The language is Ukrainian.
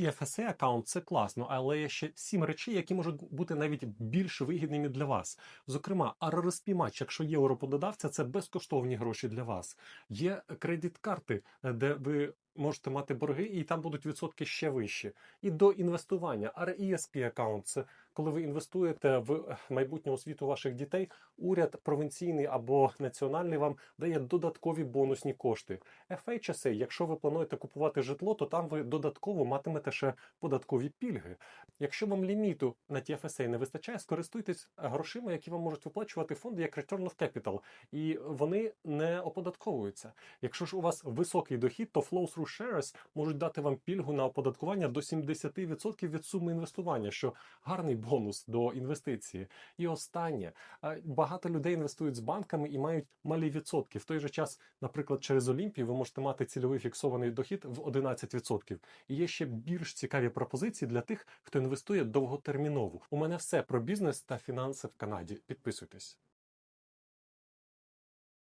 TFSA аккаунт це класно, але є ще сім речей, які можуть бути навіть більш вигідними для вас. Зокрема, RRSP матч, якщо є у це безкоштовні гроші для вас. Є кредит-карти, е, де ви можете мати борги, і там будуть відсотки ще вищі. І до інвестування. RESP аккаунт це коли ви інвестуєте в майбутню освіту ваших дітей, уряд провінційний або національний вам дає додаткові бонусні кошти. FHSA, якщо ви плануєте купувати житло, то там ви додатково матимете ще податкові пільги. Якщо вам ліміту на TFSA не вистачає, скористуйтесь грошима, які вам можуть виплачувати фонди як Return of Capital, і вони не оподатковуються. Якщо ж у вас високий дохід, то Flow Through Shares можуть дати вам пільгу на оподаткування до 70% від суми інвестування, що гарний бонус до інвестиції. І останнє багато людей інвестують з банками і мають малі відсотки. В той же час, наприклад, через Олімпію ви можете мати цільовий фіксований дохід в 11%. І є ще більш цікаві пропозиції для тих, хто інвестує довготерміново. У мене все про бізнес та фінанси в Канаді. Підписуйтесь.